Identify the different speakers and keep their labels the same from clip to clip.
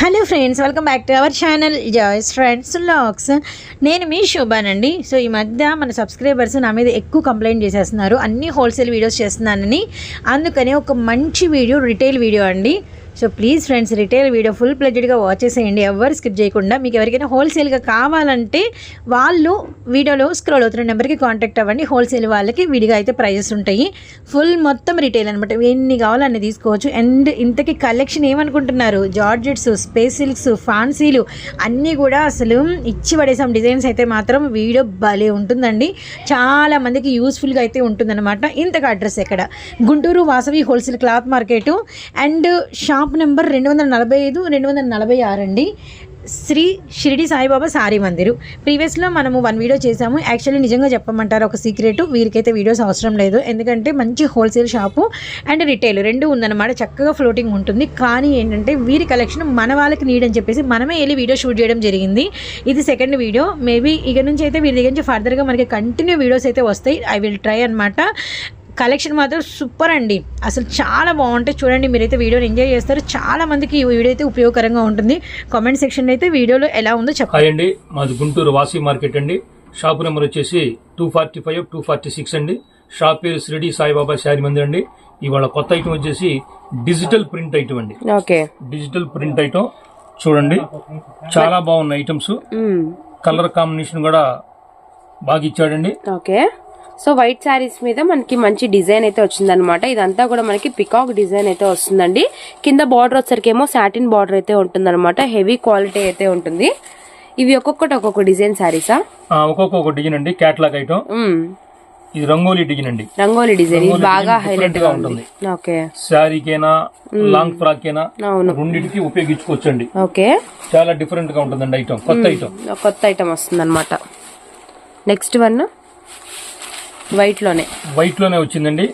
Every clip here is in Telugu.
Speaker 1: Hello friends welcome back to our channel joys friends లాక్స్. నేను మీ శోభానండి. సో ఈ మధ్య మన సబ్స్క్రైబర్స్ నా మీద ఎక్కువ కంప్లైంట్ చేసేస్తున్నారు. అన్ని హోల్సేల్ వీడియోస్ చేస్తున్నానని. అందుకని ఒక మంచి వీడియో రిటైల్ వీడియో అండి. So please friends retail video full ప్లెజెడ్గా watch చేసేయండి. ఎవరు స్కిప్ చేయకుండా మీకు ఎవరికైనా హోల్సేల్గా కావాలంటే వాళ్ళు వీడియోలో స్క్రోల్ అవుతున్న నెంబర్కి కాంటాక్ట్ అవ్వండి. హోల్సేల్ వాళ్ళకి విడిగా అయితే ప్రైజెస్ ఉంటాయి. ఫుల్ మొత్తం రిటైల్ అనమాట ఎన్ని కావాలో తీసుకోవచ్చు. అండ్ ఇంతకీ కలెక్షన్ ఏమనుకుంటున్నారు? జార్జెట్స్ స్పేస్ సిల్క్స్ ఫాన్సీలు అన్నీ కూడా అసలు ఇచ్చి పడేసాం. డిజైన్స్ అయితే మాత్రం వీడియో భలే ఉంటుందండి. చాలా మందికి యూస్ఫుల్గా అయితే ఉంటుందన్నమాట. ఇంతకు అడ్రస్ ఎక్కడ? Guntur Vasavi wholesale cloth market and shop number రెండు వందల నలభై ఐదు రెండు వందల నలభై ఆరు అండి. శ్రీ షిరిడి సాయిబాబా సారీ మందిరు. ప్రీవియస్లో మనము వన్ వీడియో చేసాము యాక్చువల్లీ నిజంగా చెప్పమంటారు ఒక సీక్రెట్ వీరికైతే వీడియోస్ అవసరం లేదు. ఎందుకంటే మంచి హోల్సేల్ షాపు అండ్ రిటైల్ రెండు ఉందన్నమాట. చక్కగా ఫ్లోటింగ్ ఉంటుంది. కానీ ఏంటంటే వీరి కలెక్షన్ మన వాళ్ళకి నీడ్ అని చెప్పేసి మనమే వెళ్ళి వీడియో షూట్ చేయడం జరిగింది. ఇది సెకండ్ వీడియో మేబీ ఇక నుంచి అయితే వీరి దగ్గర నుంచి ఫర్దర్గా మనకి కంటిన్యూ వీడియోస్ అయితే వస్తాయి. ఐ విల్ ట్రై అనమాట కలెక్షన్ మాత్రం సూపర్ అండి. అసలు చాలా బాగుంటాయి. చూడండి మీరైతే వీడియోని ఎంజాయ్ చేస్తారు. చాలా మందికి ఈ వీడియో అయితే ఉపయోగకరంగా ఉంటుంది. కామెంట్ సెక్షన్ అయితే వీడియోలో ఎలా ఉందో చెప్పండి.
Speaker 2: మాది గుంటూరు వాసి మార్కెట్ అండి. షాప్ నెంబర్ వచ్చేసి two forty five two forty six అండి. షాప్ పేరు షిరిడి సాయిబాబా శారీ మందిర్ అండి. ఇవాళ కొత్త ఐటమ్ వచ్చేసి డిజిటల్ ప్రింట్ ఐటమ్ అండి.
Speaker 3: ఓకే.
Speaker 2: డిజిటల్ ప్రింట్ ఐటమ్ చూడండి చాలా బాగున్నాయి ఐటమ్స్ కలర్ కాంబినేషన్ కూడా బాగా ఇచ్చాడండి.
Speaker 3: ఓకే. సో వైట్ శారీస్ మీద మనకి మంచి డిజైన్ అయితే వచ్చిందనమాట ఇదంతా కూడా మనకి పికాక్ డిజైన్ అయితే వస్తుందండి. కింద బార్డర్ వచ్చరికి ఏమో సాటిన్ బార్డర్ అయితే ఉంటుందన్నమాట. హెవీ క్వాలిటీ అయితే ఉంటుంది. ఇవి ఒక్కొక్కటి ఒక్కొక్క డిజైన్ శారీసా?
Speaker 2: ఒక్కొక్క ఒక డిజైన్ అండి. క్యాట్లాగ్ ఐటమ్ ఇది రంగోలీ డిజైన్ అండి.
Speaker 3: రంగోలీ డిజైన్. ఇది బాగా
Speaker 2: హైలైట్గా
Speaker 3: ఉంది ఓకే.
Speaker 2: శారీకైనా లాంగ్ ఫ్రాక్
Speaker 3: అవును.
Speaker 2: రెండింటికి ఉపయోగించుకోవచ్చండి.
Speaker 3: ఓకే.
Speaker 2: చాలా డిఫరెంట్గా ఉంటుందండి ఐటమ్ కొత్త ఐటమ్
Speaker 3: కొత్త ఐటమ్ వస్తుంది అనమాట నెక్స్ట్ వన్
Speaker 2: వైట్లోనే వైట్లోనే వచ్చిందండి.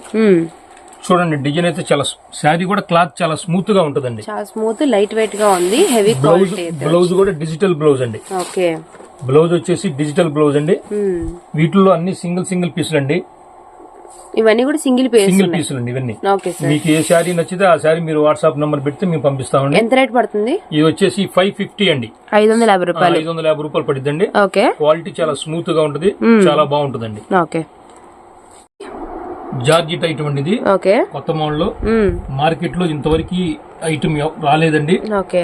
Speaker 2: చూడండి డిజైన్ అయితే చాలా శారీ కూడా క్లాత్ చాలా స్మూత్గా ఉంటుందండి.
Speaker 3: చాలా స్మూత్ లైట్ వెయిట్గా ఉంది హెవీ
Speaker 2: బ్లౌజ్ బ్లౌజ్ కూడా డిజిటల్ బ్లౌజ్ అండి.
Speaker 3: ఓకే.
Speaker 2: బ్లౌజ్ వచ్చేసి డిజిటల్ బ్లౌజ్ అండి. వీటిల్లో అన్ని సింగిల్ సింగిల్ పీసులు అండి.
Speaker 3: ఇవన్నీ కూడా సింగిల్ పేజ్
Speaker 2: సింగిల్ పీసులు అండి ఇవన్నీ.
Speaker 3: Okay sir.
Speaker 2: మీకు ఏ శారీ నచ్చితే ఆ శారీ మీరు వాట్సాప్ నంబర్ పెడితే మేము పంపిస్తామండి.
Speaker 3: ఎంత రేట్ పడుతుంది?
Speaker 2: ఇది వచ్చేసి ఫైవ్ ఫిఫ్టీ అండి.
Speaker 3: ఐదు వందల యాభై రూపాయలు.
Speaker 2: ఐదు వందల యాభై రూపాయలు పడిద్దండి
Speaker 3: ఓకే.
Speaker 2: క్వాలిటీ చాలా స్మూత్గా ఉంటుంది. చాలా బాగుంటుందండి.
Speaker 3: ఓకే.
Speaker 2: జార్జిట్ ఐటమ్ అండి ఇది
Speaker 3: ఓకే.
Speaker 2: కొత్త మోడల్. మార్కెట్లో ఇంతవరకు ఐటమ్ రాలేదండి.
Speaker 3: ఓకే.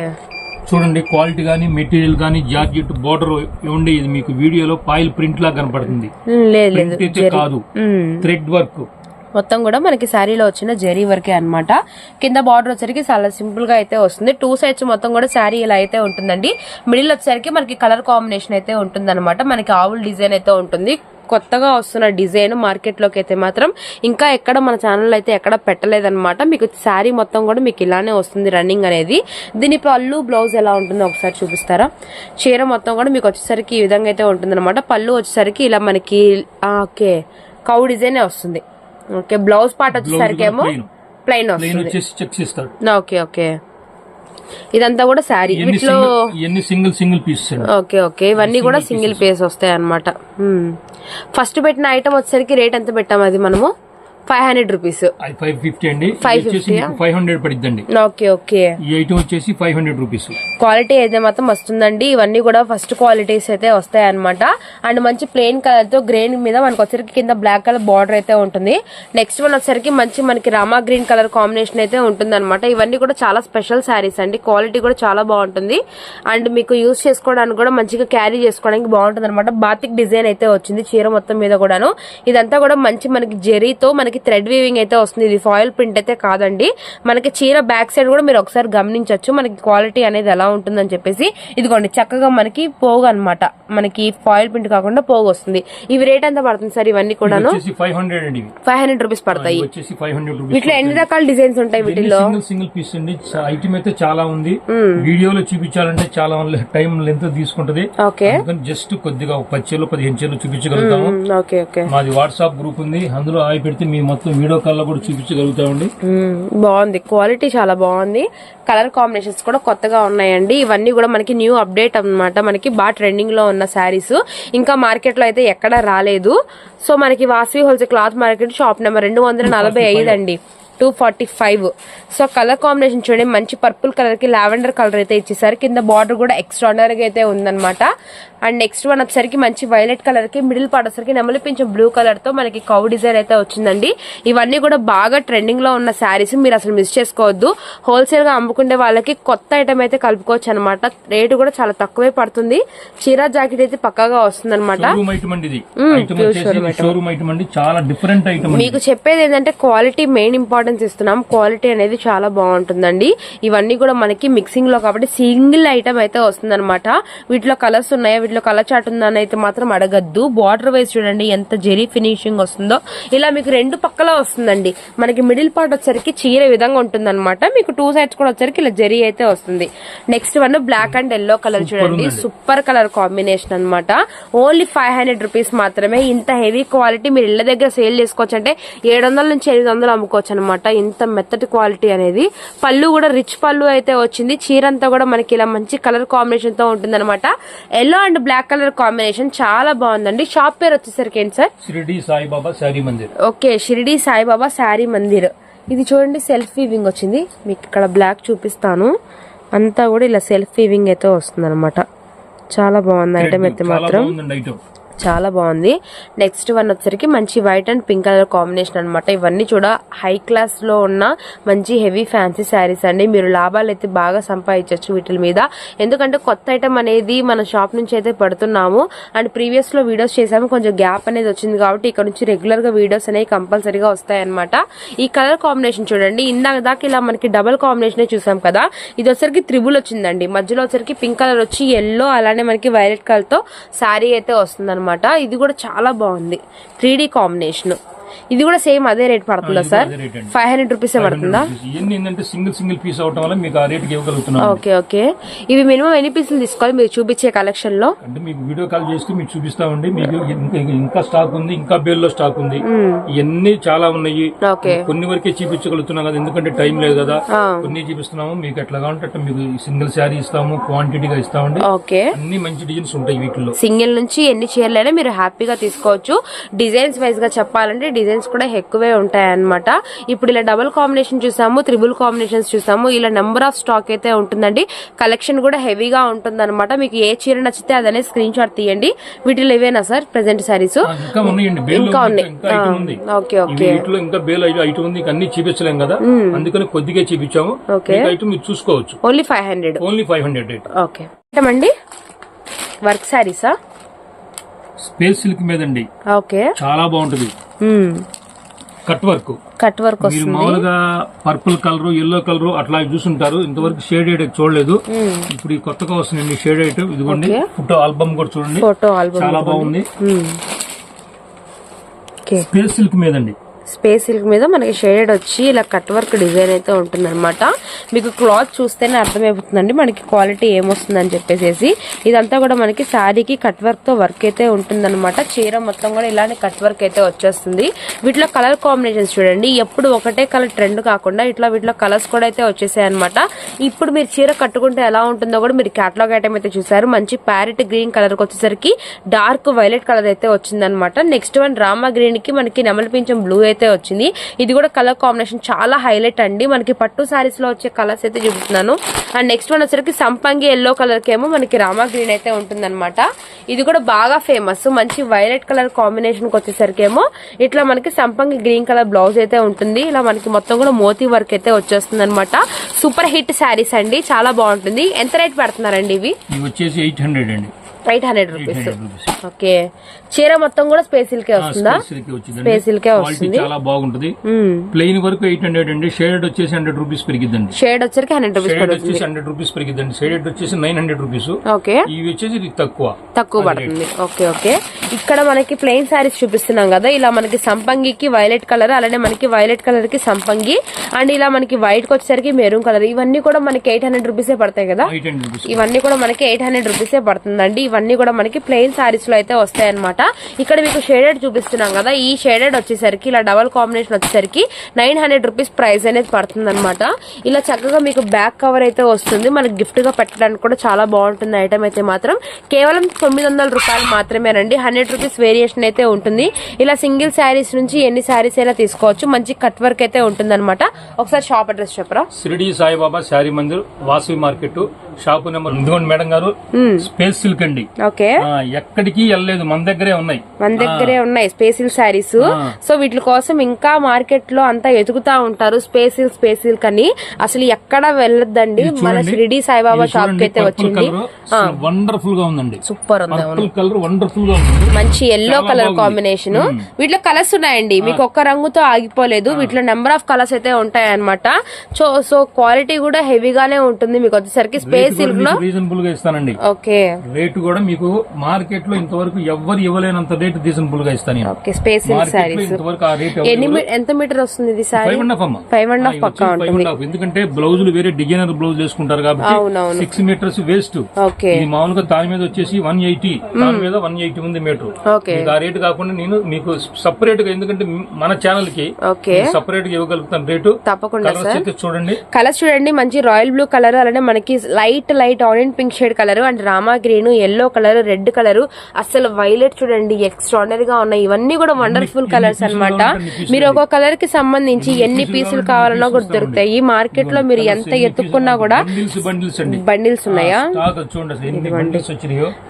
Speaker 2: చూడండి క్వాలిటీ గానీ మెటీరియల్ గానీ జార్జెట్ బోర్డర్ ఇవ్వండి ఇది మీకు వీడియోలో పాయిల్ ప్రింట్ లా కనపడుతుంది. ప్రింట్ అయితే కాదు. Thread work.
Speaker 3: మొత్తం కూడా మనకి శారీలో వచ్చిన జరీ వర్కే అన్నమాట. కింద బార్డర్ వచ్చరికి చాలా సింపుల్గా అయితే వస్తుంది. టూ సైడ్స్ మొత్తం కూడా శారీ ఇలా అయితే ఉంటుందండి. మిడిల్ వచ్చేసరికి మనకి కలర్ కాంబినేషన్ అయితే ఉంటుందన్నమాట. మనకి ఆవుల్ డిజైన్ అయితే ఉంటుంది. కొత్తగా వస్తున్న డిజైన్ మార్కెట్లోకి అయితే మాత్రం ఇంకా ఎక్కడ మన ఛానల్ అయితే ఎక్కడ పెట్టలేదన్నమాట. మీకు శారీ మొత్తం కూడా మీకు ఇలానే వస్తుంది రన్నింగ్ అనేది. దీని పళ్ళు బ్లౌజ్ ఎలా ఉంటుందో ఒకసారి చూపిస్తారా? చీర మొత్తం కూడా మీకు వచ్చేసరికి ఈ విధంగా అయితే ఉంటుంది పళ్ళు వచ్చేసరికి ఇలా మనకి ఓకే. కౌ డిజైనే వస్తుంది. ఓకే బ్లౌజ్ పార్ట్ వచ్చేసరికి ఏమో. ప్లెయిన్ వస్తుంది. Okay okay. ఇదంతా కూడా శారీ. వీటిలో
Speaker 2: సింగిల్ సింగిల్ అండి.
Speaker 3: Okay okay. ఇవన్నీ కూడా సింగిల్ పేస్ వస్తాయి అనమాట ఫస్ట్ పెట్టిన ఐటమ్ వచ్చేసరికి రేట్ ఎంత పెట్టాం అది మనము? Five hundred rupees.
Speaker 2: Five fifty అండి. ఇది
Speaker 3: 550
Speaker 2: వచ్చేసి మీకు ఫైవ్ హండ్రెడ్ పడిద్దండి.
Speaker 3: Okay okay.
Speaker 2: ఈ ఐటమ్ వచ్చేసి ఫైవ్ హండ్రెడ్ రూపీస్.
Speaker 3: క్వాలిటీ అయితే మాత్రం వస్తుందండి ఇవన్నీ కూడా ఫస్ట్ క్వాలిటీస్ అయితే వస్తాయి అనమాట అండ్ మంచి ప్లెయిన్ కలర్తో గ్రీన్ మీద మనకు వచ్చరికి కింద బ్లాక్ కలర్ బార్డర్ అయితే ఉంటుంది. నెక్స్ట్ వన్ వచ్చరికి మంచి మనకి రామా గ్రీన్ కలర్ కాంబినేషన్ అయితే ఉంటుంది అనమాట ఇవన్నీ కూడా చాలా స్పెషల్ శారీస్ అండి. క్వాలిటీ కూడా చాలా బాగుంటుంది. అండ్ మీకు యూస్ చేసుకోవడానికి కూడా మంచిగా క్యారీ చేసుకోవడానికి బాగుంటుంది అనమాట బాతిక్ డిజైన్ అయితే వచ్చింది చీర మొత్తం మీద కూడాను. ఇదంతా కూడా మంచి మనకి జెరీతో మనకి థ్రెడ్ వీవింగ్ అయితే వస్తుంది. ఇది ఫాయిల్ ప్రింట్ అయితే కాదండి. మనకి చీర బ్యాక్ సైడ్ కూడా మీరు ఒకసారి గమనించవచ్చు మనకి క్వాలిటీ అనేది ఎలా ఉంటుందని చెప్పేసి. ఇదిగోండి చక్కగా మనకి పోగు అన్నమాట. మనకి ఫాయిల్ ప్రింట్ కాకుండా పోగు వస్తుంది. ఇవి రేట్ ఎంత పడుతుంది సార్ ఇవన్నీ కూడాను?
Speaker 2: వచ్చేసి ఫైవ్ హండ్రెడ్
Speaker 3: రూపీస్ పడతాయి. వీటిలో ఎన్ని రకాల డిజైన్స్ ఉంటాయి వీటిల్లో?
Speaker 2: సింగిల్ పీస్ అండి. ఐటమ్ అయితే చాలా ఉంది. వీడియోలో చూపించాలంటే చాలా టైం లెంత్ తీసుకుంటది. జస్ట్ కొద్దిగా పది చీరలు పదిహేను చీరలు చూపించగలుగుతాము. మాది వాట్సాప్ గ్రూప్ ఉంది. అందులో ఆయి పెడితే మీ మొత్తం వీడియో కాల్ కూడా చూపించగలుగుతామండి.
Speaker 3: బాగుంది. క్వాలిటీ చాలా బాగుంది. కలర్ కాంబినేషన్స్ కూడా కొత్తగా ఉన్నాయండి. ఇవన్నీ కూడా మనకి న్యూ అప్డేట్ అన్నమాట. మనకి బాగా ట్రెండింగ్లో ఉన్న శారీస్. ఇంకా మార్కెట్లో అయితే ఎక్కడా రాలేదు. సో మనకి Vasavi wholesale cloth market shop number రెండు వందల నలభై ఐదు అండి. Two forty five. So colour combination చూడండి మంచి పర్పుల్ కలర్కి లావెండర్ కలర్ అయితే ఇచ్చేసారు. కింద బార్డర్ కూడా ఎక్స్ట్రాడనరీగా అయితే ఉందన్నమాట. అండ్ నెక్స్ట్ వన్ వచ్చేసరికి మంచి వైలెట్ కలర్కి మిడిల్ పార్ట్ వచ్చేసరికి నెమలి పింఛం బ్లూ కలర్తో మనకి కౌ డిజైన్ అయితే వచ్చిందండి. ఇవన్నీ కూడా బాగా ట్రెండింగ్లో ఉన్న శారీస్ మీరు అసలు మిస్ చేసుకోవద్దు. హోల్సేల్గా అమ్ముకునే వాళ్ళకి కొత్త ఐటమ్ అయితే కలుపుకోవచ్చు అనమాట రేటు కూడా చాలా తక్కువే పడుతుంది. చీర జాకెట్ అయితే పక్కాగా వస్తుంది అనమాట మీకు చెప్పేది ఏంటంటే క్వాలిటీ మెయిన్ ఇంపార్టెన్స్ ఇస్తున్నాం. క్వాలిటీ అనేది చాలా బాగుంటుందండి. ఇవన్నీ కూడా మనకి మిక్సింగ్లో కాబట్టి సింగిల్ ఐటమ్ అయితే వస్తుందన్నమాట. వీటిలో కలర్స్ ఉన్నాయా? వీటిలో కలర్ చాట్ ఉందా అని అయితే మాత్రం అడగద్దు. బార్డర్ వైజ్ చూడండి ఎంత జెరీ ఫినిషింగ్ వస్తుందో. ఇలా మీకు రెండు పక్కల వస్తుందండి. మనకి మిడిల్ పార్ట్ వచ్చరికి చీర విధంగా ఉంటుందన్నమాట. మీకు టూ సైడ్స్ కూడా వచ్చరికి ఇలా జెరీ అయితే వస్తుంది. Next one black and yellow colour చూడండి. సూపర్ కలర్ కాంబినేషన్ అన్నమాట. ఓన్లీ ఫైవ్ హండ్రెడ్ రూపీస్ మాత్రమే. ఇంత హెవీ క్వాలిటీ మీరు ఇళ్ళ దగ్గర సేల్ చేసుకోవచ్చు అంటే ఏడు వందల నుంచి ఎనిమిది వందలు అమ్ముకోవచ్చు అనమాట ఇంత మెత్తటి క్వాలిటీ అనేది. పళ్ళు కూడా రిచ్ పళ్ళు అయితే వచ్చింది. చీర అంతా కూడా మనకి ఇలా మంచి కలర్ కాంబినేషన్తో ఉంటుంది అనమాట yellow and black colour combination చాలా బాగుందండి. షాప్ పేరు వచ్చేసరికి ఏంటి సార్?
Speaker 2: షిరిడి సాయిబాబా శారీ మందిర్.
Speaker 3: ఓకే షిరిడి సాయిబాబా శారీ మందిర్. ఇది చూడండి సెల్ఫ్ వీవింగ్ వచ్చింది. మీకు ఇక్కడ బ్లాక్ చూపిస్తాను. అంతా కూడా ఇలా సెల్ఫ్ వీవింగ్ అయితే వస్తుంది చాలా బాగుంది. ఐటమ్ అయితే మాత్రం. చాలా బాగుంది. నెక్స్ట్ వన్ వచ్చరికి మంచి white and pink colour combination అనమాట ఇవన్నీ కూడా హై క్లాస్లో ఉన్న మంచి హెవీ ఫ్యాన్సీ శారీస్ అండి. మీరు లాభాలు అయితే బాగా సంపాదించవచ్చు వీటి మీద. ఎందుకంటే కొత్త ఐటమ్ అనేది మన షాప్ నుంచి అయితే పడుతున్నాము. అండ్ ప్రీవియస్లో వీడియోస్ చేసాము. కొంచెం గ్యాప్ అనేది వచ్చింది కాబట్టి ఇక్కడ నుంచి రెగ్యులర్గా వీడియోస్ అనేవి కంపల్సరీగా వస్తాయన్నమాట. ఈ కలర్ కాంబినేషన్ చూడండి. ఇందాక దాకా ఇలా మనకి డబుల్ కాంబినేషన్ చూసాం కదా. ఇది వచ్చరికి త్రిబుల్ వచ్చిందండి. మధ్యలో వచ్చరికి పింక్ కలర్ వచ్చి ఎల్లో అలానే మనకి వైలెట్ కలర్తో శారీ అయితే వస్తుంది ఇది కూడా చాలా బాగుంది. Three combination. ఇది కూడా సేమ్ అదే రేట్ పడుతుందా sir?
Speaker 2: Rate.
Speaker 3: Five hundred rupees పడుతుందా?
Speaker 2: ఇవన్నీ ఏంటంటే సింగిల్ సింగిల్ పీస్ అవటం వల్ల మీకు ఆ రేట్కి ఇవ్వగలుగుతున్నాం.
Speaker 3: Okay okay. ఇవి మినిమం ఎన్ని పీసులు తీసుకోవాలి? మీరు చూపించే కలెక్షన్లో?
Speaker 2: అంటే మీకు వీడియో కాల్ చేస్తే మీకు చూపిస్తామండి. మీకు ఇంకా స్టాక్ ఉంది ఇంకా బేల్లో స్టాక్ ఉంది. ఇవన్నీ చాలా ఉన్నాయి.
Speaker 3: ఓకే.
Speaker 2: కొన్ని వరకే చూపించగలుగుతున్నాం కదా ఎందుకంటే టైం లేదు కదా. కొన్ని చూపిస్తున్నాము మీకు ఎట్లా కావాలంటే అట్లా మీకు సింగిల్ శారీ ఇస్తాము క్వాంటిటీగా ఇస్తామండి.
Speaker 3: ఓకే.
Speaker 2: అన్ని మంచి డిజైన్స్ ఉంటాయి వీటిలో
Speaker 3: సింగిల్ నుంచి ఎన్ని చీరలైనా మీరు హ్యాపీగా తీసుకోవచ్చు. డిజైన్స్ వైజ్గా చెప్పాలంటే డిజైన్స్ కూడా ఎక్కువే ఉంటాయి అన్నమాట ఇప్పుడు ఇలా డబుల్ కాంబినేషన్ చూసాము త్రిబుల్ కాంబినేషన్స్ చూసాము ఇలా నెంబర్ ఆఫ్ స్టాక్ అయితే ఉంటుందండి. కలెక్షన్ కూడా హెవీగా ఉంటుంది మీకు ఏ చీర నచ్చితే అదనే స్క్రీన్ షాట్ తీయండి. వీటిలో ఇవేనా సార్ ప్రెసెంట్ సారీస్
Speaker 2: ఇంకా
Speaker 3: ఉన్నాయి. Okay okay.
Speaker 2: వీటిలో ఇంకా బేల్ ఐటమ్ ఉంది ఇంకా అన్ని చూపించలేం కదా. అందుకని కొద్దిగా చూపించాము. ఐటమ్ మీరు చూసుకోవచ్చు.
Speaker 3: Only five hundred
Speaker 2: only five hundred
Speaker 3: okay. అండి? వర్క్ సారీసా
Speaker 2: స్పేస్ సిల్క్ మీద అండి
Speaker 3: ఓకే.
Speaker 2: చాలా బాగుంటది. Cut work.
Speaker 3: కట్ వర్క్
Speaker 2: మీరు మామూలుగా పర్పుల్ కలర్ ఎల్లో కలర్ అట్లా చూసుంటారు. ఇంతవరకు షేడ్ ఐటమ్ చూడలేదు. ఇప్పుడు ఈ కొత్తగా వస్తుంది షేడ్ ఐటమ్ ఇదిగోండి. ఫోటో ఆల్బమ్ కూడా చూడండి.
Speaker 3: ఫోటో ఆల్బమ్
Speaker 2: చాలా బాగుంది. స్పేస్ సిల్క్ మీదండి.
Speaker 3: స్పేస్ సిల్క్ మీద మనకి షేడెడ్ వచ్చి ఇలా కట్ వర్క్ డిజైన్ అయితే ఉంటుందన్నమాట. మీకు క్లాత్ చూస్తేనే అర్థమైపోతుందండి మనకి క్వాలిటీ ఏమొస్తుందని చెప్పేసి ఇదంతా కూడా మనకి శారీకి కట్ వర్క్తో వర్క్ అయితే ఉంటుందన్నమాట. చీర మొత్తం కూడా ఇలానే కట్ వర్క్ అయితే వచ్చేస్తుంది. వీటిలో కలర్ కాంబినేషన్స్ చూడండి. ఎప్పుడు ఒకటే కలర్ ట్రెండ్ కాకుండా ఇట్లా వీటిలో కలర్స్ కూడా అయితే వచ్చేసాయి అనమాట ఇప్పుడు మీరు చీర కట్టుకుంటే ఎలా ఉంటుందో కూడా మీరు క్యాటలాగ్ ఐటమ్ అయితే చూసారు మంచి ప్యారెట్ గ్రీన్ కలర్కి వచ్చేసరికి డార్క్ వైలెట్ కలర్ అయితే వచ్చిందనమాట నెక్స్ట్ వన్ రామా గ్రీన్కి మనకి నెమలిపించం బ్లూ అయితే వచ్చింది. ఇది కూడా కలర్ కాంబినేషన్ చాలా హైలైట్ అండి. మనకి పట్టు సారీస్లో వచ్చే కలర్స్ అయితే చూపిస్తున్నాను. అండ్ నెక్స్ట్ వన్ వచ్చరికి సంపంగి ఎల్లో కలర్ కేమో మనకి రామా గ్రీన్ అయితే ఉంటుందన్నమాట. ఇది కూడా బాగా ఫేమస్ మంచి వైలెట్ కలర్ కాంబినేషన్కి వచ్చేసరికి ఏమో ఇట్లా మనకి సంపంగి గ్రీన్ కలర్ బ్లౌజ్ అయితే ఉంటుంది. ఇలా మనకి మొత్తం కూడా మోతీ వర్క్ అయితే వచ్చేస్తుంది అనమాట సూపర్ హిట్ శారీస్ అండి. చాలా బాగుంటుంది. ఎంత రేట్ పెడుతున్నారండి ఇవి?
Speaker 2: వచ్చేసి ఎయిట్ హండ్రెడ్ అండి.
Speaker 3: ఎయిట్ హండ్రెడ్ రూపీస్ ఓకే చీర మొత్తం కూడా స్పేసిల్కే వస్తుందా?
Speaker 2: స్పేస్ సిల్క్ వచ్చిందండి.
Speaker 3: స్పేసిల్కే
Speaker 2: క్వాలిటీ
Speaker 3: వస్తుంది.
Speaker 2: చాలా బాగుంటుంది. ప్లెయిన్ వరకు ఎయిట్ హండ్రెడ్ అండి. షేడెడ్ వచ్చేసి హండ్రెడ్ రూపీస్ పెరిగిద్దండి.
Speaker 3: షేడ్ వచ్చరికి హండ్రెడ్ రూపీస్ పడుతుంది.
Speaker 2: వచ్చేసి హండ్రెడ్ రూపీస్ పెరిగిద్దండి. షేడెడ్ వచ్చేసి నైన్ హండ్రెడ్ రూపీస్
Speaker 3: ఓకే
Speaker 2: ఇవి వచ్చేసి తక్కువ.
Speaker 3: తక్కువ పడుతుంది. ఓకే ఓకే ఇక్కడ మనకి ప్లెయిన్ శారీస్ చూపిస్తున్నాం కదా. ఇలా మనకి సంపంగికి వైలెట్ కలర్ అలానే మనకి వైలెట్ కలర్కి సంపంగి అండ్ ఇలా మనకి వైట్కి వచ్చేసరికి మెరూన్ కలర్ ఇవన్నీ కూడా మనకి ఎయిట్ హండ్రెడ్ రూపీసే పడతాయి కదా? ఇవన్నీ కూడా మనకి ఎయిట్ హండ్రెడ్ రూపీసే పడుతుందండి. ఇవన్నీ కూడా మనకి ప్లెయిన్ సారీస్లో అయితే వస్తాయన్నమాట ఇక్కడ మీకు షేడెడ్ చూపిస్తున్నాం కదా. ఈ షేడెడ్ వచ్చేసరికి ఇలా డబల్ కాంబినేషన్ వచ్చేసరికి నైన్ హండ్రెడ్ రూపీస్ ప్రైస్ అనేది పడుతుంది అనమాట ఇలా చక్కగా మీకు బ్యాక్ కవర్ అయితే వస్తుంది. మనకి గిఫ్ట్గా పెట్టడానికి కూడా చాలా బాగుంటుంది. ఐటమ్ అయితే మాత్రం కేవలం తొమ్మిది వందల రూపాయలు మాత్రమేనండి. హండ్రెడ్ రూపీస్ వేరియేషన్ అయితే ఉంటుంది. ఇలా సింగిల్ శారీస్ నుంచి ఎన్ని శారీస్ అయినా తీసుకోవచ్చు. మంచి కట్ వర్క్ అయితే ఉంటుంది అనమాట ఒకసారి షాప్ అడ్రస్ చెప్పరా?
Speaker 2: Shirdi Saibaba sari mandir Vasavi market shop number madam గారు. స్పేస్ సిల్క్ అండి.
Speaker 3: ఓకే.
Speaker 2: ఎక్కడికి వెళ్ళలేదు. మన దగ్గరే ఉన్నాయి.
Speaker 3: మన దగ్గరే ఉన్నాయి స్పేసిల్ శారీస్. సో వీటి కోసం ఇంకా మార్కెట్లో అంతా ఎతుకుతా ఉంటారు స్పేసిల్ స్పేసిల్ కని. అసలు ఎక్కడ వెళ్ళొద్దండి. మన షిరిడి సాయిబాబా షాప్కి అయితే వచ్చింది.
Speaker 2: వండర్ఫుల్గా ఉందండి.
Speaker 3: సూపర్ ఉంది
Speaker 2: కలర్ వండర్ఫుల్గా ఉంది.
Speaker 3: మంచి ఎల్లో కలర్. కాంబినేషన్ వీటిలో కలర్స్ ఉన్నాయండి. మీకు ఒక్క రంగుతో ఆగిపోలేదు. వీటిలో నెంబర్ ఆఫ్ కలర్స్ అయితే ఉంటాయి అనమాట సో సో క్వాలిటీ కూడా హెవీగానే ఉంటుంది మీకు వచ్చేసరికి. స్పేస్
Speaker 2: సిల్క్లో రీజనబుల్గా ఇస్తానండి.
Speaker 3: ఓకే
Speaker 2: రేటు కూడా మీకు మార్కెట్లో ఇంతవరకు ఎవ్వరు ఇవ్వలేనంత రేటు రీజనబుల్గా ఇస్తాను
Speaker 3: ఓకే స్పేస్ ఎంత మీటర్ వస్తుంది ఇది
Speaker 2: ఫైవ్ అండ్ హాఫ్ అమ్మా.
Speaker 3: ఫైవ్ అండ్ హాఫ్ పక్కా
Speaker 2: ఫైవ్
Speaker 3: ఉంటుంది.
Speaker 2: And half. ఎందుకంటే బ్లౌజులు వేరే డిజైనర్ బ్లౌజ్ వేసుకుంటారు కాబట్టి సిక్స్ మీటర్స్ వేస్ట్.
Speaker 3: ఓకే.
Speaker 2: ఇది మామూలుగా దాని మీద వచ్చేసి వన్ ఎయిటీ. దాని మీద వన్ ఎయిటీ ఉంది మీటర్.
Speaker 3: ఓకే.
Speaker 2: ఆ రేటు కాకుండా నేను మీకు సపరేట్గా ఎందుకంటే మన ఛానల్కి
Speaker 3: ఓకే.
Speaker 2: సపరేట్గా ఇవ్వగలుగుతాను రేటు.
Speaker 3: తప్పకుండా సార్.
Speaker 2: చూడండి.
Speaker 3: కలర్స్ చూడండి మంచి రాయల్ బ్లూ కలర్ అలానే మనకి light light orange pink shade colour and Rama green yellow colour red colour. అసలు వైలెట్ చూడండి. ఎక్స్ట్రాడనరీ గా ఉన్నాయి. ఇవన్నీ కూడా వండర్ఫుల్ కలర్స్ అన్నమాట. మీరు ఒక కలర్కి సంబంధించి ఎన్ని పీసులు కావాలన్నా కూడా దొరుకుతాయి. మార్కెట్లో మీరు ఎంత ఎత్తుక్కున్నా కూడా
Speaker 2: బండిల్స్
Speaker 3: ఉన్నాయా?
Speaker 2: చూడండి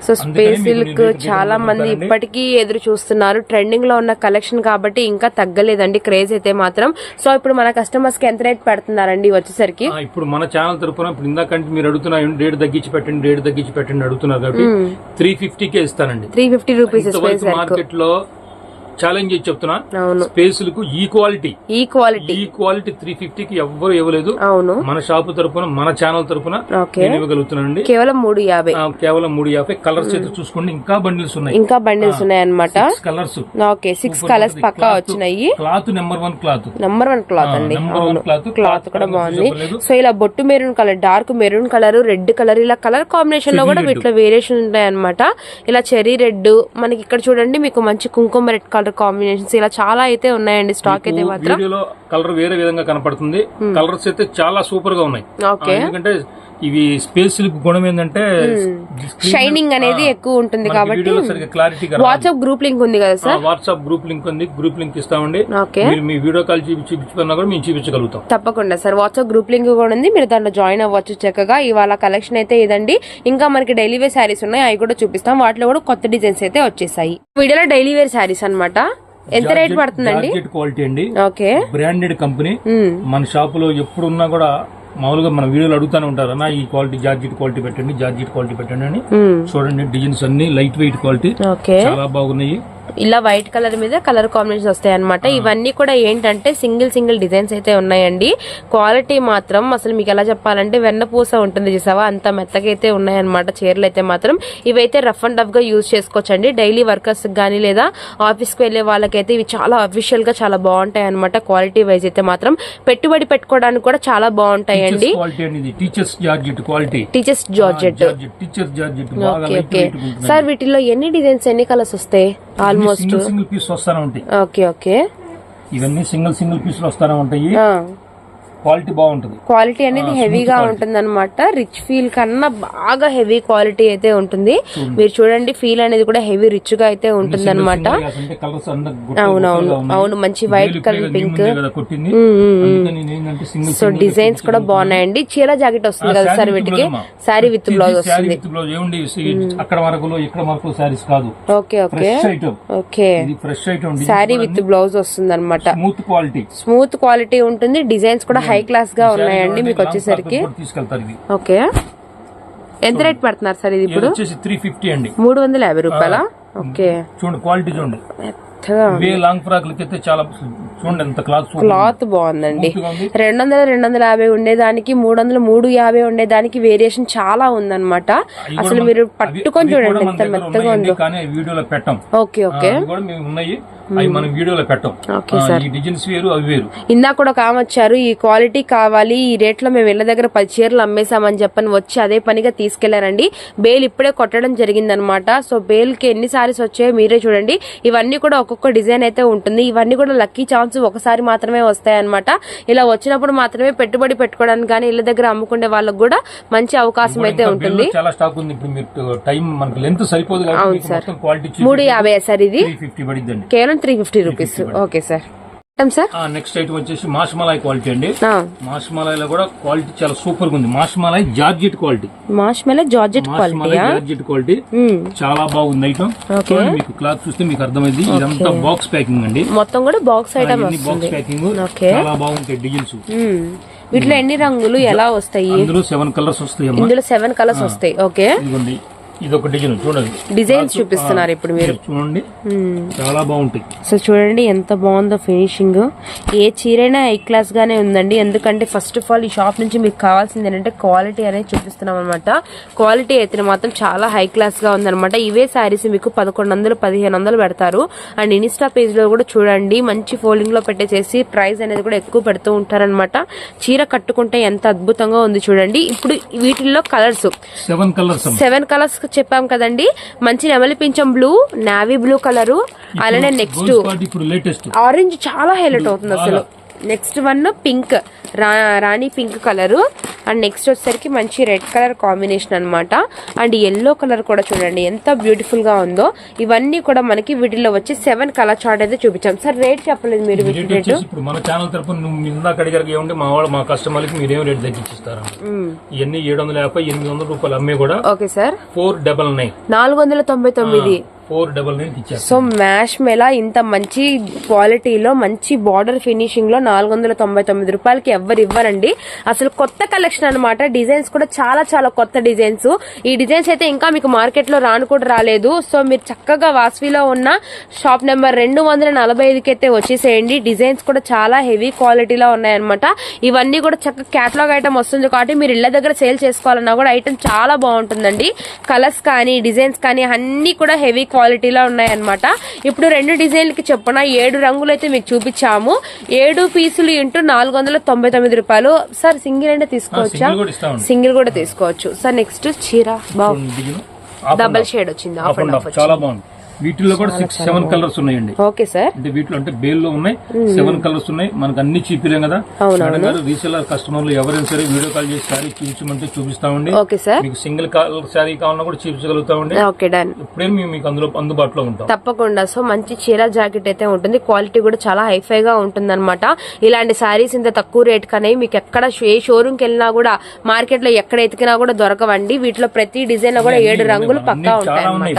Speaker 3: సో స్పేస్ సిల్క్ చాలా మంది. ఇప్పటికీ ఎదురు చూస్తున్నారు. ట్రెండింగ్లో ఉన్న కలెక్షన్ కాబట్టి ఇంకా తగ్గలేదండి. క్రేజ్ అయితే మాత్రం. సో ఇప్పుడు మన కస్టమర్స్కి ఎంత రేట్ పెడుతున్నారండి వచ్చేసరికి?
Speaker 2: ఇప్పుడు మన ఛానల్ తరపున ఇప్పుడు ఇందాకంటే మీరు అడుగుతున్నారు రేటు తగ్గించి పెట్టండి రేటు తగ్గించి పెట్టండి అడుగుతున్నారు కాబట్టి త్రీ ఫిఫ్టీకే ఇస్తానండి.
Speaker 3: త్రీ ఫిఫ్టీ రూపీస్
Speaker 2: ఇంతవరకు మార్కెట్లో ఛాలెంజ్ చేసి చెప్తున్నా
Speaker 3: అవును.
Speaker 2: స్పేసులకు ఈ క్వాలిటీ.
Speaker 3: ఈ క్వాలిటీ.
Speaker 2: ఈ క్వాలిటీ త్రీ ఫిఫ్టీకి ఎవ్వరు ఇవ్వలేదు.
Speaker 3: అవును.
Speaker 2: మన షాపు తరపున మన ఛానల్ తరపున నేను ఇవ్వగలుగుతున్నానండి.
Speaker 3: కేవలం మూడు యాభై.
Speaker 2: కేవలం మూడు యాభై. కలర్స్ అయితే చూసుకోండి. ఇంకా బండిల్స్ ఉన్నాయి.
Speaker 3: ఇంకా బండిల్స్ ఉన్నాయి అనమాట
Speaker 2: కలర్స్
Speaker 3: ఓకే సిక్స్ కలర్స్ పక్కా వచ్చినాయి.
Speaker 2: Cloth number one cloth
Speaker 3: number one cloth అండి.
Speaker 2: క్లాత్
Speaker 3: క్లాత్ కూడా బాగుంది. సో ఇలా బొట్టు maroon colour dark maroon colour red colour ఇలా కలర్ కాంబినేషన్లో కూడా వీటిలో వేరియేషన్ ఉంటాయి అనమాట ఇలా చెరీ రెడ్ మనకి ఇక్కడ చూడండి మీకు మంచి కుంకుమ రెడ్ కలర్ కాంబినేషన్స్ ఇలా చాలా అయితే ఉన్నాయండి స్టాక్ అయితే మాత్రం.
Speaker 2: కలర్ వేరే విధంగా కనపడుతుంది. కలర్స్ అయితే చాలా సూపర్గా ఉన్నాయి ఎందుకంటే ఇవి స్పేస్ సిల్క్ గుణం ఏంటంటే
Speaker 3: షైనింగ్ అనేది ఎక్కువ ఉంటుంది కాబట్టి
Speaker 2: క్లారిటీగా
Speaker 3: వాట్సాప్ గ్రూప్ లింక్ ఉంది కదా సార్?
Speaker 2: వాట్సాప్ గ్రూప్ లింక్ ఉంది. గ్రూప్ లింక్ ఇస్తామండి. మీరు మీ వీడియో కాల్ చూపి చూపించుకున్నా కూడా మేము చూపించగలుగుతాం.
Speaker 3: తప్పకుండా సార్. వాట్సాప్ గ్రూప్ లింక్ కూడా ఉంది. మీరు దాంట్లో జాయిన్ అవ్వచ్చు చక్కగా. ఇవాళ కలెక్షన్ అయితే ఇదండి. ఇంకా మనకి డైలీ వేర్ శారీస్ ఉన్నాయి. అవి కూడా చూపిస్తాం. వాటిలో కూడా కొత్త డిజైన్స్ అయితే వచ్చేసాయి. వీడియోలో డైలీ వేర్ శారీస్ అన్నమాట. ఎంత రేట్ పడుతుందండి?
Speaker 2: క్వాలిటీ అండి.
Speaker 3: ఓకే.
Speaker 2: Branded company. మన షాపులో ఎప్పుడున్నా కూడా మామూలుగా మన వీడియోలు అడుగుతానే ఉంటారు అన్న ఈ క్వాలిటీ జార్జెట్ క్వాలిటీ పెట్టండి జార్జెట్ క్వాలిటీ పెట్టండి అని. చూడండి డిజైన్స్ అన్ని లైట్ వెయిట్ క్వాలిటీ. చాలా బాగున్నాయి.
Speaker 3: ఇలా వైట్ కలర్ మీద కలర్ కాంబినేషన్ వస్తాయి అనమాట ఇవన్నీ కూడా ఏంటంటే సింగిల్ సింగిల్ డిజైన్స్ అయితే ఉన్నాయండి. క్వాలిటీ మాత్రం అసలు మీకు ఎలా చెప్పాలంటే వెన్నపూస ఉంటుంది చూసావా? అంత మెత్తగా అయితే ఉన్నాయన్నమాట. చీరలు అయితే మాత్రం. ఇవైతే రఫ్ అండ్ టఫ్గా యూజ్ చేసుకోవచ్చండి. డైలీ వర్కర్స్ కానీ లేదా ఆఫీస్కి వెళ్ళే వాళ్ళకైతే ఇవి చాలా అఫీషియల్గా చాలా బాగుంటాయి అనమాట క్వాలిటీ వైజ్ అయితే మాత్రం. పెట్టుబడి పెట్టుకోవడానికి కూడా చాలా బాగుంటాయండి.
Speaker 2: Teachers georgette quality
Speaker 3: teachers georgette. Okay sir వీటిలో ఎన్ని డిజైన్స్ ఎన్ని కలర్స్ వస్తాయి? ఆల్మోస్ట్
Speaker 2: సింగిల్ సింగిల్ పీస్ వస్తానే ఉంటాయి.
Speaker 3: ఓకే ఓకే
Speaker 2: ఇవన్నీ సింగిల్ సింగిల్ పీసులు వస్తానే ఉంటాయి.
Speaker 3: ఆ.
Speaker 2: క్వాలిటీ బాగుంటుంది.
Speaker 3: క్వాలిటీ అనేది హెవీగా ఉంటుంది అనమాట రిచ్ ఫీల్ కన్నా బాగా హెవీ క్వాలిటీ అయితే ఉంటుంది. మీరు చూడండి ఫీల్ అనేది కూడా హెవీ రిచ్గా అయితే ఉంటుంది అనమాట అవునవును. అవును మంచి white colour pink so designs కూడా బాగున్నాయండి. చీర జాకెట్ వస్తుంది కదా సార్ వీటికి. శారీ విత్ బ్లౌజ్ వస్తుంది.
Speaker 2: అక్కడ వరకు ఇక్కడ వరకు శారీస్ కాదు.
Speaker 3: Okay okay. Okay.
Speaker 2: Fresh item
Speaker 3: sari with blouse వస్తుంది అనమాట
Speaker 2: స్మూత్ క్వాలిటీ
Speaker 3: స్మూత్ క్వాలిటీ ఉంటుంది. డిజైన్స్ కూడా హై క్లాస్గా ఉన్నాయండి మీకు వచ్చేసరికి. ఓకే. ఎంత రేట్ పెడుతున్నారు సార్ ఇది ఇప్పుడు?
Speaker 2: త్రీ ఫిఫ్టీ అండి.
Speaker 3: మూడు వందల యాభై రూపాయల? ఓకే.
Speaker 2: చూడండి క్వాలిటీ చూడండి. లాంగ్ అయితే చాలా చూడండి ఎంత క్లాత్
Speaker 3: క్లాత్ బాగుందండి. రెండు వందల రెండు వందల యాభై ఉండేదానికి మూడు వందల మూడు యాభై ఉండేదానికి వేరియేషన్ చాలా ఉందన్నమాట. అసలు మీరు పట్టుకొని చూడండి ఎంత మెత్తగా ఉందో.
Speaker 2: వీడియోలో పెట్టం.
Speaker 3: Okay okay.
Speaker 2: ఉన్నాయి. అవి మనం వీడియోలో పెట్టం ఈ డిజైన్స్ వేరు అవి వేరు.
Speaker 3: ఇందాక కూడా వచ్చారు ఈ క్వాలిటీ కావాలి ఈ రేట్లో మేము ఇళ్ళ దగ్గర పది చీరలు అమ్మేశామని చెప్పని వచ్చి అదే పనిగా తీసుకెళ్ళారండి. బేల్ ఇప్పుడే కొట్టడం జరిగిందనమాట. సో బేల్కి ఎన్ని సారీస్ వచ్చాయో మీరే చూడండి. ఇవన్నీ కూడా ఒక్కొక్క డిజైన్ అయితే ఉంటుంది. ఇవన్నీ కూడా లక్కీ ఛాన్స్ ఒకసారి మాత్రమే వస్తాయి అనమాట ఇలా వచ్చినప్పుడు మాత్రమే పెట్టుబడి పెట్టుకోవడానికి కానీ ఇళ్ళ దగ్గర అమ్ముకునే వాళ్ళకి కూడా మంచి అవకాశం అయితే ఉంటుంది.
Speaker 2: చాలా స్టాక్ ఉంది. ఇప్పుడు మీరు టైం మనకు లెంత్ సరిపోదు మొత్తం క్వాలిటీ
Speaker 3: మూడు యాభై సార్ ఇది.
Speaker 2: త్రీ
Speaker 3: కేవలం three fifty rupees okay sir sir
Speaker 2: next item వచ్చేసి మాస్మలాయ్ క్వాలిటీ అండి.
Speaker 3: ఆ,
Speaker 2: మాస్మలాయ్ కూడా క్వాలిటీ చాలా సూపర్గా ఉంది. మాస్మలాయ్ జార్జెట్ క్వాలిటీ
Speaker 3: మాష్ మెల జార్జెట్ క్వాలిటీయా
Speaker 2: జార్జెట్ క్వాలిటీ
Speaker 3: మ్మ్.
Speaker 2: చాలా బాగుంది ఐటమ్ మీకు క్లాత్ చూస్తే మీకు అర్థమైంది ఇదంతా బాక్స్ ప్యాకింగ్ అండి.
Speaker 3: మొత్తం కూడా బాక్స్ ఐటమ్
Speaker 2: బాక్స్ ప్యాకింగ్. చాలా బాగుంటాయి డిజైన్స్
Speaker 3: మ్మ్. వీటిలో ఎన్ని రంగులు ఎలా వస్తాయి?
Speaker 2: అందులో సెవెన్ కలర్స్ వస్తాయి
Speaker 3: ఇందులో సెవెన్ కలర్స్ వస్తాయి. ఓకే
Speaker 2: ఇది ఒక డిజైన్ చూడండి.
Speaker 3: డిజైన్స్ చూపిస్తున్నారు ఇప్పుడు మీరు.
Speaker 2: చూడండి. చాలా బాగుంటాయి.
Speaker 3: సో చూడండి ఎంత బాగుందో ఫినిషింగ్. ఏ చీరైనా హై క్లాస్ గానే ఉందండి. ఎందుకంటే ఫస్ట్ ఆఫ్ ఆల్ ఈ షాప్ నుంచి మీకు కావాల్సింది ఏంటంటే క్వాలిటీ అనేది చూపిస్తున్నాం అనమాట క్వాలిటీ అయితే మాత్రం చాలా హై క్లాస్గా ఉందన్నమాట. ఇవే శారీస్ మీకు పదకొండు వందలు పదిహేను వందలు పెడతారు. అండ్ ఇన్స్టా పేజ్లో కూడా చూడండి మంచి ఫోల్డింగ్లో పెట్టేసేసి ప్రైస్ అనేది కూడా ఎక్కువ పెడుతూ ఉంటారనమాట చీర కట్టుకుంటే ఎంత అద్భుతంగా ఉంది చూడండి. ఇప్పుడు వీటిల్లో colours
Speaker 2: seven colours
Speaker 3: seven colours చెప్పాం కదండి. మంచి నెమలి పింఛం బ్లూ నావీ బ్లూ కలరు అలానే నెక్స్ట్ ఆరెంజ్ చాలా హైలైట్ అవుతుంది అసలు. నెక్స్ట్ వన్ పింక్ రాణి పింక్ కలర్. అండ్ నెక్స్ట్ వచ్చేసరికి మంచి రెడ్ కలర్ కాంబినేషన్ అన్నమాట. అండ్ ఎల్లో కలర్ కూడా చూడండి ఎంత బ్యూటిఫుల్గా ఉందో. ఇవన్నీ కూడా మనకి వీటిలో వచ్చి సెవెన్ కలర్ చార్ట్ అయితే చూపించాం. సార్ రేట్ చెప్పలేదు మీరు
Speaker 2: రేట్ మన ఛానల్ తరపున మా వాళ్ళు మా కస్టమర్లకి మీరేం రేట్ తగ్గించిస్తారా ఇవన్నీ ఏడు వందల యాభై ఎనిమిది వందల రూపాయలు అమ్మే కూడా
Speaker 3: okay sir.
Speaker 2: Four double nine
Speaker 3: నాలుగు వందల తొంభై తొమ్మిది.
Speaker 2: ఫోర్ డబల్ నైన్ ఇచ్చారు.
Speaker 3: సో మ్యాష్ మెలా ఇంత మంచి క్వాలిటీలో మంచి బార్డర్ ఫినిషింగ్లో నాలుగు వందల తొంభై తొమ్మిది రూపాయలకి ఎవరు ఇవ్వరండి. అసలు కొత్త కలెక్షన్ అన్నమాట. డిజైన్స్ కూడా చాలా చాలా కొత్త డిజైన్స్. ఈ డిజైన్స్ అయితే ఇంకా మీకు మార్కెట్లో రాను కూడా రాలేదు. సో మీరు చక్కగా వాస్విలో ఉన్న షాప్ నెంబర్ రెండు వందల నలభై ఐదుకి అయితే వచ్చేసేయండి. డిజైన్స్ కూడా చాలా హెవీ క్వాలిటీలో ఉన్నాయన్నమాట. ఇవన్నీ కూడా చక్కగా క్యాటలాగ్ ఐటమ్ వస్తుంది కాబట్టి మీరు ఇళ్ళ దగ్గర సేల్ చేసుకోవాలన్నా కూడా ఐటమ్ చాలా బాగుంటుందండి. కలర్స్ కానీ డిజైన్స్ కానీ అన్ని కూడా హెవీ క్వాలిటీలో ఉన్నాయన్నమాట. ఇప్పుడు రెండు డిజైన్లకి చెప్పున ఏడు రంగులు అయితే మీకు చూపించాము. ఏడు పీసులు ఇంటూ నాలుగు వందల తొంభై తొమ్మిది రూపాయలు. సార్ సింగిల్ అంటే తీసుకోవచ్చా?
Speaker 2: సింగిల్ కూడా
Speaker 3: తీసుకోవచ్చు. సార్ నెక్స్ట్ చీర. బాగు డబల్ షేడ్ వచ్చింది.
Speaker 2: ఆఫ్ అండ్ ఆఫ్ చాలా బాగుంది. వీటిల్లో కూడా సిక్స్ సెవెన్ కలర్స్ ఉన్నాయండి.
Speaker 3: Okay sir.
Speaker 2: అంటే వీటిలో అంటే బేల్లో ఉన్నాయి సెవెన్ కలర్స్ ఉన్నాయి. మనకు అన్ని చూపిలేం కదా. మేడం గారు రీసెలర్ కస్టమర్లు ఎవరైనా సరే వీడియో కాల్ చేసి సారీ చూపించమంటే చూపిస్తామండి.
Speaker 3: Okay sir.
Speaker 2: మీకు సింగిల్ కలర్ శారీ కావాలన్నా కూడా చూపించగలుగుతామండి.
Speaker 3: Okay done.
Speaker 2: ఇప్పుడే మీకు అందులో అందుబాటులో ఉంటాం.
Speaker 3: తప్పకుండా. సో మంచి చీర జాకెట్ అయితే ఉంటుంది. క్వాలిటీ కూడా చాలా హైఫై గా ఉంటుంది అనమాట ఇలాంటి శారీస్ ఇంత తక్కువ రేట్ కనే మీకు ఎక్కడ ఏ షోరూమ్కి వెళ్ళినా కూడా మార్కెట్లో ఎక్కడ ఎతికినా కూడా దొరకవండి. వీటిలో ప్రతి డిజైన్లో కూడా ఏడు రంగులు పక్కా ఉంటాయి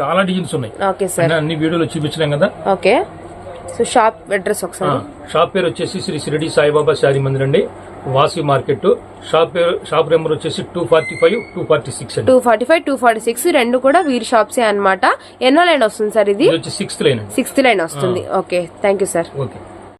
Speaker 2: చాలా డిజైన్స్ ఉన్నాయి.
Speaker 3: Okay sir.
Speaker 2: అన్ని వీడియోలో చూపించలేం కదా?
Speaker 3: ఓకే. సో షాప్ అడ్రస్ ఒకసారి.
Speaker 2: షాప్ పేరు వచ్చేసి శ్రీ షిరిడి సాయిబాబా శారీ మందిర్ అండి. వాసి మార్కెట్. షాప్ పేరు షాప్ నెంబర్ వచ్చేసి two forty five two forty six
Speaker 3: two forty five two forty six రెండు కూడా వీరి షాప్సే అన్నమాట. ఎన్నో లైన్ వస్తుంది సార్ ఇది?
Speaker 2: సిక్స్త్ లైన్
Speaker 3: సిక్స్త్ లైన్ వస్తుంది. Okay. Thank you sir.
Speaker 2: Okay.